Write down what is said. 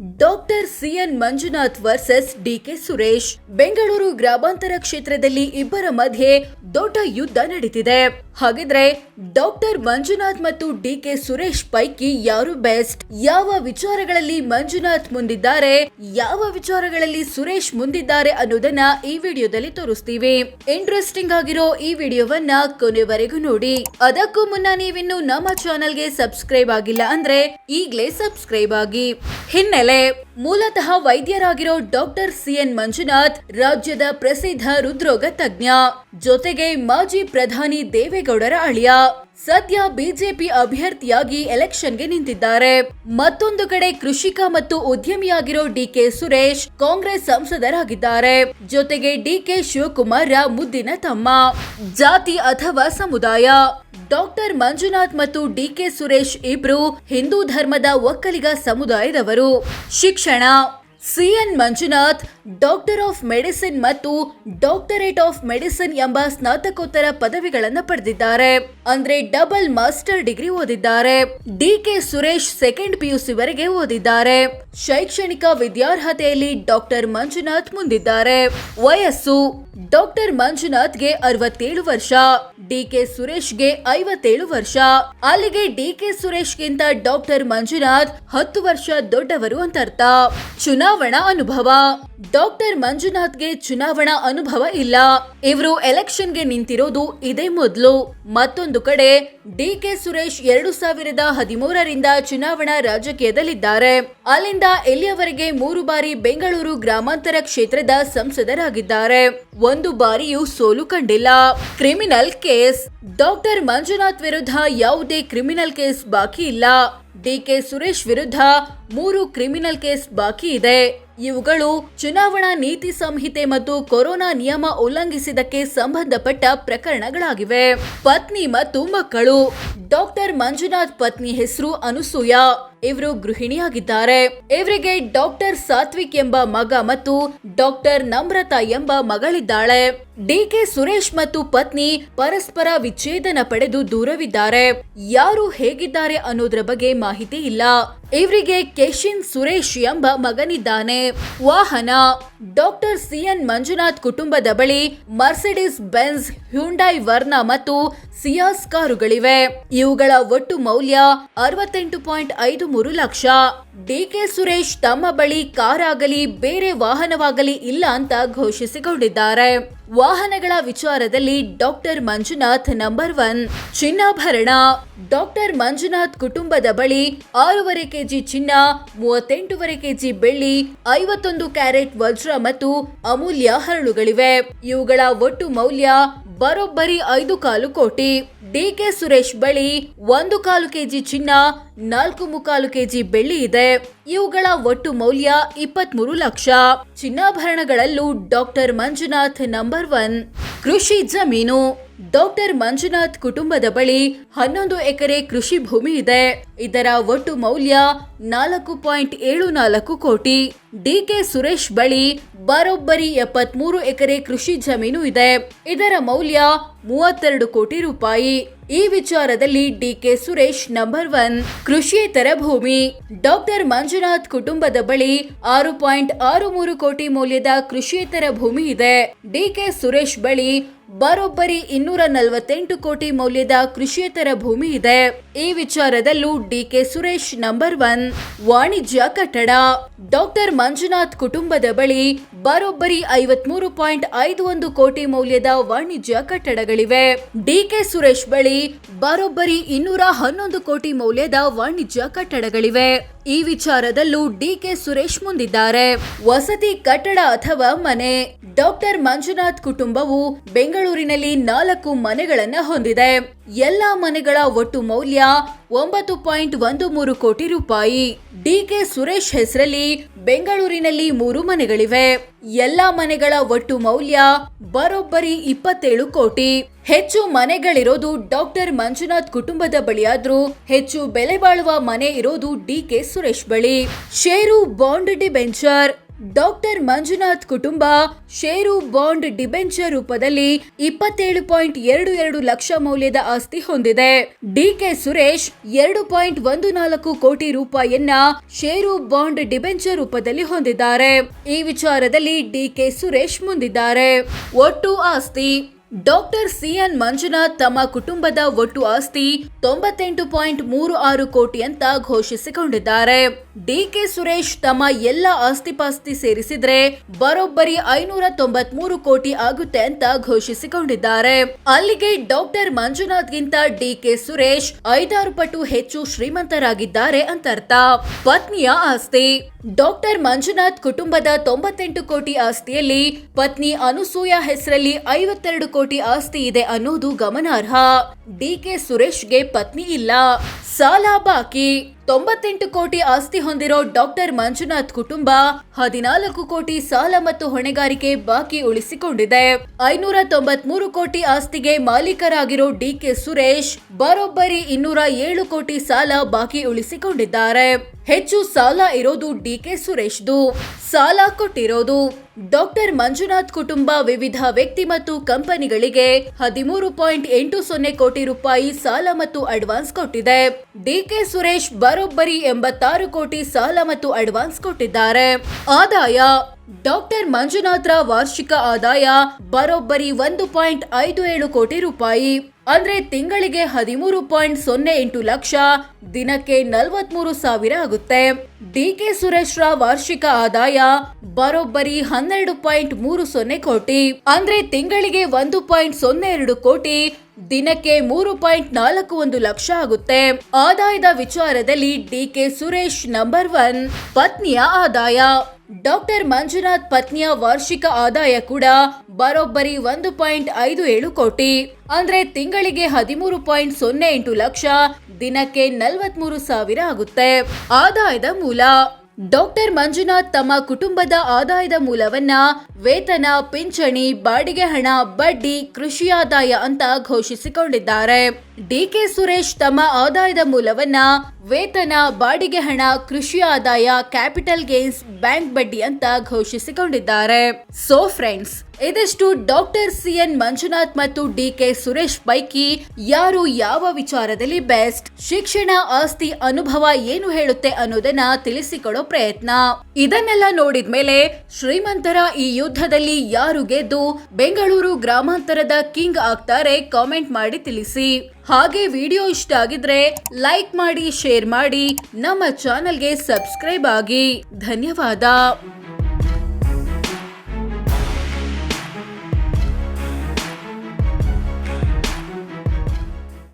doctor CN Manjunath versus DK Suresh, Bengaluru ಗ್ರಾಮಾಂತರ ಕ್ಷೇತ್ರದಲ್ಲಿ ಇಬ್ಬರ ಮಧ್ಯೆ ದೊಡ್ಡ ಯುದ್ಧ ನಡೀತಿದೆ. ಹಾಗಿದ್ರೆ ಡಾಕ್ಟರ್ ಮಂಜುನಾಥ್ ಮತ್ತು ಡಿಕೆ ಸುರೇಶ್ ಪೈಕಿ ಯಾರು ಬೆಸ್ಟ್? ಯಾವ ವಿಚಾರಗಳಲ್ಲಿ ಮಂಜುನಾಥ್ ಮುಂದಿದ್ದಾರೆ? ಯಾವ ವಿಚಾರಗಳಲ್ಲಿ ಸುರೇಶ್ ಮುಂದಿದ್ದಾರೆ ಅನ್ನೋದನ್ನ ಈ ವಿಡಿಯೋದಲ್ಲಿ ತೋರಿಸ್ತೀವಿ. ಇಂಟ್ರೆಸ್ಟಿಂಗ್ ಆಗಿರೋ ಈ ವಿಡಿಯೋವನ್ನ ಕೊನೆವರೆಗೂ ನೋಡಿ. ಅದಕ್ಕೂ ಮುನ್ನ ನೀವಿನ್ನು ನಮ್ಮ ಚಾನೆಲ್ಗೆ ಸಬ್ಸ್ಕ್ರೈಬ್ ಆಗಿಲ್ಲ ಅಂದ್ರೆ ಈಗ್ಲೇ ಸಬ್ಸ್ಕ್ರೈಬ್ ಆಗಿ. ಹಿನ್ನೆಲೆ நேயர்களே ಮೂಲತಃ ವೈದ್ಯರಾಗಿರೋ ಡಾಕ್ಟರ್ ಸಿಎನ್ ಮಂಜುನಾಥ್, ರಾಜ್ಯದ ಪ್ರಸಿದ್ಧ ಹೃದ್ರೋಗ ತಜ್ಞ. ಜೊತೆಗೆ ಮಾಜಿ ಪ್ರಧಾನಿ ದೇವೇಗೌಡರ ಅಳಿಯ. ಸದ್ಯ ಬಿಜೆಪಿ ಅಭ್ಯರ್ಥಿಯಾಗಿ ಎಲೆಕ್ಷನ್ಗೆ ನಿಂತಿದ್ದಾರೆ. ಮತ್ತೊಂದು ಕಡೆ ಕೃಷಿಕ ಮತ್ತು ಉದ್ಯಮಿಯಾಗಿರೋ ಡಿಕೆ ಸುರೇಶ್ ಕಾಂಗ್ರೆಸ್ ಸಂಸದರಾಗಿದ್ದಾರೆ. ಜೊತೆಗೆ ಡಿಕೆ ಶಿವಕುಮಾರ್ ಮುದ್ದಿನ ತಮ್ಮ. ಜಾತಿ ಅಥವಾ ಸಮುದಾಯ. ಡಾಕ್ಟರ್ ಮಂಜುನಾಥ್ ಮತ್ತು ಡಿಕೆ ಸುರೇಶ್ ಇಬ್ರು ಹಿಂದೂ ಧರ್ಮದ ಒಕ್ಕಲಿಗ ಸಮುದಾಯದವರು. ಶಿಕ್ಷಣ CN Manjunath doctor of medicine ಮತ್ತು ಡಾಕ್ಟರೇಟ್ ಆಫ್ ಮೆಡಿಸಿನ್ ಎಂಬ ಸ್ನಾತಕೋತ್ತರ ಪದವಿಗಳನ್ನು ಪಡೆದಿದ್ದಾರೆ. ಅಂದ್ರೆ double master degree ಓದಿದ್ದಾರೆ. D K Suresh second PUC ವರೆಗೆ ಓದಿದ್ದಾರೆ. ಶೈಕ್ಷಣಿಕ ವಿದ್ಯಾರ್ಹತೆಯಲ್ಲಿ ಡಾಕ್ಟರ್ ಮಂಜುನಾಥ್ ಮುಂದಿದ್ದಾರೆ. ವಯಸ್ಸು ಡಾಕ್ಟರ್ ಮಂಜುನಾಥ್ಗೆ ಅರವತ್ತೇಳು ವರ್ಷ, ಡಿಕೆ ಸುರೇಶ್ಗೆ ಐವತ್ತೇಳು ವರ್ಷ. ಅಲ್ಲಿಗೆ ಡಿಕೆ ಸುರೇಶ್ಗಿಂತ ಡಾಕ್ಟರ್ ಮಂಜುನಾಥ್ ಹತ್ತು ವರ್ಷ ದೊಡ್ಡವರು ಅಂತ ಅರ್ಥ ಚುನಾವಣಾ ಅನುಭವ. ಡಾಕ್ಟರ್ ಮಂಜುನಾಥ್ಗೆ ಚುನಾವಣಾ ಅನುಭವ ಇಲ್ಲ. ಇವರು ಎಲೆಕ್ಷನ್ಗೆ ನಿಂತಿರೋದು ಇದೇ ಮೊದಲು. ಮತ್ತೊಂದು ಕಡೆ ಡಿ ಕೆ ಸುರೇಶ್ ಎರಡು ಸಾವಿರದ ಹದಿಮೂರರಿಂದ ಚುನಾವಣಾ ರಾಜಕೀಯದಲ್ಲಿದ್ದಾರೆ. ಅಲ್ಲಿಂದ ಇಲ್ಲಿಯವರೆಗೆ ಮೂರು ಬಾರಿ ಬೆಂಗಳೂರು ಗ್ರಾಮಾಂತರ ಕ್ಷೇತ್ರದ ಸಂಸದರಾಗಿದ್ದಾರೆ. ಒಂದು ಬಾರಿಯೂ ಸೋಲು ಕಂಡಿಲ್ಲ. Criminal case. ಡಾಕ್ಟರ್ ಮಂಜುನಾಥ್ ವಿರುದ್ಧ ಯಾವುದೇ ಕ್ರಿಮಿನಲ್ ಕೇಸ್ ಬಾಕಿ ಇಲ್ಲ. ಡಿಕೆ ಸುರೇಶ್ ವಿರುದ್ಧ ಮೂರು ಕ್ರಿಮಿನಲ್ ಕೇಸ್ ಬಾಕಿ ಇದೆ. ಇವುಗಳು ಚುನಾವಣಾ ನೀತಿ ಸಂಹಿತೆ ಮತ್ತು ಕೊರೋನಾ ನಿಯಮ ಉಲ್ಲಂಘಿಸಿದಕ್ಕೆ ಸಂಬಂಧಪಟ್ಟ ಪ್ರಕರಣಗಳಾಗಿವೆ. ಪತ್ನಿ ಮತ್ತು ಮಕ್ಕಳು. ಡಾಕ್ಟರ್ ಮಂಜುನಾಥ್ ಪತ್ನಿ ಹೆಸರು ಅನುಸೂಯ. ಇವರು ಗೃಹಿಣಿಯಾಗಿದ್ದಾರೆ. ಇವರಿಗೆ ಡಾಕ್ಟರ್ ಸಾತ್ವಿಕ್ ಎಂಬ ಮಗ ಮತ್ತು ಡಾಕ್ಟರ್ ನಮ್ರತಾ ಎಂಬ ಮಗಳಿದ್ದಾಳೆ. ಡಿಕೆ ಸುರೇಶ್ ಮತ್ತು ಪತ್ನಿ ಪರಸ್ಪರ ವಿಚ್ಛೇದನ ಪಡೆದು ದೂರವಿದ್ದಾರೆ. ಯಾರು ಹೇಗಿದ್ದಾರೆ ಅನ್ನೋದ್ರ ಬಗ್ಗೆ ಮಾಹಿತಿ ಇಲ್ಲ. ಇವರಿಗೆ ಕೆಶಿನ್ ಸುರೇಶ್ ಎಂಬ ಮಗನಿದ್ದಾನೆ. ವಾಹನ, ಡಾಕ್ಟರ್ ಸಿಎನ್ ಮಂಜುನಾಥ್ ಕುಟುಂಬದ ಬಳಿ ಮರ್ಸಿಡಿಸ್ ಬೆನ್ಸ್, ಹ್ಯುಂಡೈ ವರ್ನ ಮತ್ತು ಸಿಯಾಸ್ ಕಾರುಗಳಿವೆ. ಇವುಗಳ ಒಟ್ಟು ಮೌಲ್ಯ ಅರವತ್ತೆಂಟು ಪಾಯಿಂಟ್ ಐದು ಮೂರು ಲಕ್ಷ. ಡಿಕೆ ಸುರೇಶ್ ತಮ್ಮ ಬಳಿ ಕಾರ್ ಆಗಲಿ ಬೇರೆ ವಾಹನವಾಗಲಿ ಇಲ್ಲ ಅಂತ ಘೋಷಿಸಿಕೊಂಡಿದ್ದಾರೆ. ವಾಹನಗಳ ವಿಚಾರದಲ್ಲಿ ಡಾಕ್ಟರ್ ಮಂಜುನಾಥ್ ನಂಬರ್ ಒನ್. ಚಿನ್ನಾಭರಣ. ಡಾಕ್ಟರ್ ಮಂಜುನಾಥ್ ಕುಟುಂಬದ ಬಳಿ ಆರೂವರೆ ಕೆಜಿ ಚಿನ್ನ, ಮೂವತ್ತೆಂಟೂವರೆ ಕೆಜಿ ಬೆಳ್ಳಿ, ಐವತ್ತೊಂದು ಕ್ಯಾರೆಟ್ ವಜ್ರ ಮತ್ತು ಅಮೂಲ್ಯ ಹರಳುಗಳಿವೆ. ಇವುಗಳ ಒಟ್ಟು ಮೌಲ್ಯ ಬರೋಬ್ಬರಿ ಐದು ಕಾಲು ಕೋಟಿ. ಡಿಕೆ ಸುರೇಶ್ ಬಳಿ ಒಂದು ಕಾಲು ಕೆಜಿ ಚಿನ್ನ ನಾಲ್ಕು ಮುಕ್ಕಾಲು ಕೆಜಿ ಬೆಳ್ಳಿ ಇದೆ. ಇವುಗಳ ಒಟ್ಟು ಮೌಲ್ಯ ಇಪ್ಪತ್ಮೂರು ಲಕ್ಷ. ಚಿನ್ನಾಭರಣಗಳಲ್ಲೂ ಡಾಕ್ಟರ್ ಮಂಜುನಾಥ್ ನಂಬರ್ ಒನ್. ಕೃಷಿ ಜಮೀನು. ಡಾಕ್ಟರ್ ಮಂಜುನಾಥ್ ಕುಟುಂಬದ ಬಳಿ ಹನ್ನೊಂದು ಎಕರೆ ಕೃಷಿ ಭೂಮಿ ಇದೆ. ಇದರ ಒಟ್ಟು ಮೌಲ್ಯ ನಾಲ್ಕು ಪಾಯಿಂಟ್ ಏಳು ನಾಲ್ಕು ಕೋಟಿ. ಡಿಕೆ ಸುರೇಶ್ ಬಳಿ ಬರೋಬ್ಬರಿ ಎಪ್ಪತ್ಮೂರು ಎಕರೆ ಕೃಷಿ ಜಮೀನು ಇದೆ. ಇದರ ಮೌಲ್ಯ ಮೂವತ್ತೆರಡು ಕೋಟಿ ರೂಪಾಯಿ. ಈ ವಿಚಾರದಲ್ಲಿ ಡಿಕೆ ಸುರೇಶ್ ನಂಬರ್ ಒನ್. ಕೃಷಿಯೇತರ ಭೂಮಿ ಡಾಕ್ಟರ್ ಮಂಜುನಾಥ್ ಕುಟುಂಬದ ಬಳಿ ಆರು ಪಾಯಿಂಟ್ ಆರು ಮೂರು ಕೋಟಿ ಮೌಲ್ಯದ ಕೃಷಿಯೇತರ ಭೂಮಿ ಇದೆ. ಡಿಕೆ ಸುರೇಶ್ ಬಳಿ ಬರೋಬ್ಬರಿ ಇನ್ನೂರ ನಲವತ್ತೆಂಟು ಕೋಟಿ ಮೌಲ್ಯದ ಕೃಷಿಯೇತರ ಭೂಮಿ ಇದೆ. ಈ ವಿಚಾರದಲ್ಲೂ ಡಿಕೆ ಸುರೇಶ್ ನಂಬರ್ ಒನ್, ವಾಣಿಜ್ಯ ಕಟ್ಟಡ. ಡಾಕ್ಟರ್ ಮಂಜುನಾಥ್ ಕುಟುಂಬದ ಬಳಿ ಬರೋಬ್ಬರಿ ಐವತ್ಮೂರು ಪಾಯಿಂಟ್ ಐದು ಒಂದು ಕೋಟಿ ಮೌಲ್ಯದ ವಾಣಿಜ್ಯ ಕಟ್ಟಡಗಳಿವೆ. ಡಿಕೆ ಸುರೇಶ್ ಬಳಿ ಬರೋಬ್ಬರಿ ಇನ್ನೂರ ಹನ್ನೊಂದು ಕೋಟಿ ಮೌಲ್ಯದ ವಾಣಿಜ್ಯ ಕಟ್ಟಡಗಳಿವೆ. ಈ ವಿಚಾರದಲ್ಲೂ ಡಿಕೆ ಸುರೇಶ್ ಮುಂದಿದ್ದಾರೆ. ವಸತಿ ಕಟ್ಟಡ ಅಥವಾ ಮನೆ. ಡಾಕ್ಟರ್ ಮಂಜುನಾಥ್ ಕುಟುಂಬವು ಬೆಂಗಳೂರಿನಲ್ಲಿ ನಾಲ್ಕು ಮನೆಗಳನ್ನು ಹೊಂದಿದೆ. ಎಲ್ಲಾ ಮನೆಗಳ ಒಟ್ಟು ಮೌಲ್ಯ ಒಂಬತ್ತು ಪಾಯಿಂಟ್ ಒಂದು ಮೂರು ಕೋಟಿ ರೂಪಾಯಿ. ಡಿಕೆ ಸುರೇಶ್ ಹೆಸರಲ್ಲಿ ಬೆಂಗಳೂರಿನಲ್ಲಿ ಮೂರು ಮನೆಗಳಿವೆ. ಎಲ್ಲ ಮನೆಗಳ ಒಟ್ಟು ಮೌಲ್ಯ ಬರೋಬ್ಬರಿ ಇಪ್ಪತ್ತೇಳು ಕೋಟಿ. ಹೆಚ್ಚು ಮನೆಗಳಿರೋದು ಡಾಕ್ಟರ್ ಮಂಜುನಾಥ್ ಕುಟುಂಬದ ಬಳಿಯಾದ್ರೂ ಹೆಚ್ಚು ಬೆಲೆ ಬಾಳುವ ಮನೆ ಇರೋದು ಡಿಕೆ ಸುರೇಶ್ ಬಳಿ. Share bond debenture doctor Manjunath ಕುಟುಂಬ ಷೇರು ಬಾಂಡ್ ಡಿಬೆಂಚರ್ ರೂಪದಲ್ಲಿ ಇಪ್ಪತ್ತೇಳು ಪಾಯಿಂಟ್ ಎರಡು ಎರಡು ಲಕ್ಷ ಮೌಲ್ಯದ ಆಸ್ತಿ ಹೊಂದಿದೆ. ಡಿಕೆ ಸುರೇಶ್ ಎರಡು ಪಾಯಿಂಟ್ ಒಂದು ನಾಲ್ಕು ಕೋಟಿ ರೂಪಾಯಿಯನ್ನ ಷೇರು ಬಾಂಡ್ ಡಿಬೆಂಚರ್ ರೂಪದಲ್ಲಿ ಹೊಂದಿದ್ದಾರೆ. ಈ ವಿಚಾರದಲ್ಲಿ ಡಿಕೆ ಸುರೇಶ್ ಮುಂದಿದ್ದಾರೆ. ಒಟ್ಟು ಆಸ್ತಿ, ಡಾಕ್ಟರ್ ಸಿಎನ್ ಮಂಜುನಾಥ್ ತಮ್ಮ ಕುಟುಂಬದ ಒಟ್ಟು ಆಸ್ತಿ ತೊಂಬತ್ತೆಂಟು ಪಾಯಿಂಟ್ ಮೂರು ಆರು ಕೋಟಿ ಅಂತ ಘೋಷಿಸಿಕೊಂಡಿದ್ದಾರೆ. ಡಿಕೆ ಸುರೇಶ್ ತಮ್ಮ ಎಲ್ಲ ಆಸ್ತಿಪಾಸ್ತಿ ಸೇರಿಸಿದ್ರೆ ಬರೋಬ್ಬರಿ ಐನೂರ ತೊಂಬತ್ಮೂರು ಕೋಟಿ ಆಗುತ್ತೆ ಅಂತ ಘೋಷಿಸಿಕೊಂಡಿದ್ದಾರೆ. ಅಲ್ಲಿಗೆ ಡಾಕ್ಟರ್ ಮಂಜುನಾಥ್ಗಿಂತ ಡಿಕೆ ಸುರೇಶ್ ಐದಾರು ಪಟ್ಟು ಹೆಚ್ಚು ಶ್ರೀಮಂತರಾಗಿದ್ದಾರೆ ಅಂತರ್ಥ. ಪತ್ನಿಯ ಆಸ್ತಿ. ಡಾಕ್ಟರ್ ಮಂಜುನಾಥ್ ಕುಟುಂಬದ ತೊಂಬತ್ತೆಂಟು ಕೋಟಿ ಆಸ್ತಿಯಲ್ಲಿ ಪತ್ನಿ ಅನುಸೂಯ ಹೆಸರಲ್ಲಿ ಐವತ್ತೆರಡು ಕೋಟಿ ಆಸ್ತಿ ಇದೆ ಅನ್ನೋದು ಗಮನಾರ್ಹ. ಡಿಕೆ ಸುರೇಶ್ಗೆ ಪತ್ನಿ ಇಲ್ಲ. ಸಾಲ ಬಾಕಿ. ತೊಂಬತ್ತೆಂಟು ಕೋಟಿ ಆಸ್ತಿ ಹೊಂದಿರೋ ಡಾಕ್ಟರ್ ಮಂಜುನಾಥ್ ಕುಟುಂಬ ಹದಿನಾಲ್ಕು ಕೋಟಿ ಸಾಲ ಮತ್ತು ಹೊಣೆಗಾರಿಕೆ ಬಾಕಿ ಉಳಿಸಿಕೊಂಡಿದೆ. ಐನೂರ ತೊಂಬತ್ಮೂರು ಕೋಟಿ ಆಸ್ತಿಗೆ ಮಾಲೀಕರಾಗಿರೋ ಡಿಕೆ ಸುರೇಶ್, ಬರೋಬ್ಬರಿ ಇನ್ನೂರ ಏಳು ಕೋಟಿ ಸಾಲ ಬಾಕಿ ಉಳಿಸಿಕೊಂಡಿದ್ದಾರೆ. ಹೆಚ್ಚು ಸಾಲ ಇರೋದು ಡಿ ಕೆ ಸುರೇಶ್ದು. ಸಾಲ ಕೊಟ್ಟಿರೋದು ಡಾಕ್ಟರ್ ಮಂಜುನಾಥ್ ಕುಟುಂಬ ವಿವಿಧ ವ್ಯಕ್ತಿ ಮತ್ತು ಕಂಪನಿಗಳಿಗೆ ಹದಿಮೂರು ಪಾಯಿಂಟ್ ಎಂಟು ಸೊನ್ನೆ ಕೋಟಿ ರೂಪಾಯಿ ಸಾಲ ಮತ್ತು ಅಡ್ವಾನ್ಸ್ ಕೊಟ್ಟಿದೆ. ಡಿಕೆ ಸುರೇಶ್ ಬರೋಬ್ಬರಿ ಎಂಬತ್ತಾರು ಕೋಟಿ ಸಾಲ ಮತ್ತು ಅಡ್ವಾನ್ಸ್ ಕೊಟ್ಟಿದ್ದಾರೆ. ಆದಾಯ ಡಾಕ್ಟರ್ ಮಂಜುನಾಥ್ರ ವಾರ್ಷಿಕ ಆದಾಯ ಬರೋಬ್ಬರಿ ಒಂದು ಪಾಯಿಂಟ್ ಐದು ಏಳು ಕೋಟಿ ರೂಪಾಯಿ. ಅಂದ್ರೆ ತಿಂಗಳಿಗೆ ಹದಿಮೂರು ಪಾಯಿಂಟ್ ಸೊನ್ನೆ ಎಂಟು ಲಕ್ಷ, ದಿನಕ್ಕೆ ನಲವತ್ಮೂರು ಸಾವಿರ ಆಗುತ್ತೆ. ಡಿಕೆ ಸುರೇಶ್ರ ವಾರ್ಷಿಕ ಆದಾಯ ಬರೋಬ್ಬರಿ ಹನ್ನೆರಡು ಪಾಯಿಂಟ್ ಮೂರು ಸೊನ್ನೆ ಕೋಟಿ. ಅಂದ್ರೆ ತಿಂಗಳಿಗೆ ಒಂದು ಪಾಯಿಂಟ್ ಸೊನ್ನೆ ಎರಡು ಕೋಟಿ ದಿನಕ್ಕೆ ಮೂರು ಪಾಯಿಂಟ್ ನಾಲ್ಕು ಒಂದು ಲಕ್ಷ ಆಗುತ್ತೆ. ಆದಾಯದ ವಿಚಾರದಲ್ಲಿ ಡಿಕೆ ಸುರೇಶ್ ನಂಬರ್ ಒನ್, ಪತ್ನಿಯ ಆದಾಯ. ಡಾಕ್ಟರ್ ಮಂಜುನಾಥ್ ಪತ್ನಿಯ ವಾರ್ಷಿಕ ಆದಾಯ ಕೂಡ ಬರೋಬ್ಬರಿ ಒಂದು ಪಾಯಿಂಟ್ ಐದು ಏಳು ಕೋಟಿ. ಅಂದ್ರೆ ತಿಂಗಳಿಗೆ ಹದಿಮೂರು ಪಾಯಿಂಟ್ ಸೊನ್ನೆ ಎಂಟು ಲಕ್ಷ, ದಿನಕ್ಕೆ ನಲವತ್ಮೂರು ಸಾವಿರ ಆಗುತ್ತೆ. ಆದಾಯದ ಮೂಲ. ಡಾಕ್ಟರ್ ಮಂಜುನಾಥ್ ತಮ್ಮ ಕುಟುಂಬದ ಆದಾಯದ ಮೂಲವನ್ನ ವೇತನ, ಪಿಂಚಣಿ, ಬಾಡಿಗೆ ಹಣ, ಬಡ್ಡಿ, ಕೃಷಿ ಆದಾಯ ಅಂತ ಘೋಷಿಸಿಕೊಂಡಿದ್ದಾರೆ. ಡಿಕೆ ಸುರೇಶ್ ತಮ್ಮ ಆದಾಯದ ಮೂಲವನ್ನ ವೇತನ, ಬಾಡಿಗೆ ಹಣ, ಕೃಷಿ ಆದಾಯ, ಕ್ಯಾಪಿಟಲ್ ಗೇನ್ಸ್, ಬ್ಯಾಂಕ್ ಬಡ್ಡಿ ಅಂತ ಘೋಷಿಸಿಕೊಂಡಿದ್ದಾರೆ. ಸೋ ಫ್ರೆಂಡ್ಸ್ ಇದಿಷ್ಟು ಡಾಕ್ಟರ್ ಸಿ ಎನ್ ಮಂಜುನಾಥ್ ಮತ್ತು ಡಿ ಕೆ ಸುರೇಶ್ ಪೈಕಿ ಯಾರು ಯಾವ ವಿಚಾರದಲ್ಲಿ ಬೆಸ್ಟ್? ಶಿಕ್ಷಣ ಆಸ್ತಿ ಅನುಭವ ಏನು ಹೇಳುತ್ತೆ ಅನ್ನೋದನ್ನ ತಿಳಿಸಿಕೊಡೋ ಪ್ರಯತ್ನ. ಇದನ್ನೆಲ್ಲ ನೋಡಿದ ಮೇಲೆ ಶ್ರೀಮಂತರ ಈ ಯುದ್ಧದಲ್ಲಿ ಯಾರು ಗೆದ್ದು ಬೆಂಗಳೂರು ಗ್ರಾಮಾಂತರದ ಕಿಂಗ್ ಆಗ್ತಾರೆ ಕಾಮೆಂಟ್ ಮಾಡಿ ತಿಳಿಸಿ. ಹಾಗೆ ವಿಡಿಯೋ ಇಷ್ಟ ಆಗಿದ್ರೆ ಲೈಕ್ ಮಾಡಿ, ಶೇರ್ ಮಾಡಿ. ನಮ್ಮ ಚಾನೆಲ್ಗೆ ಸಬ್ಸ್ಕ್ರೈಬ್ ಆಗಿ. ಧನ್ಯವಾದ.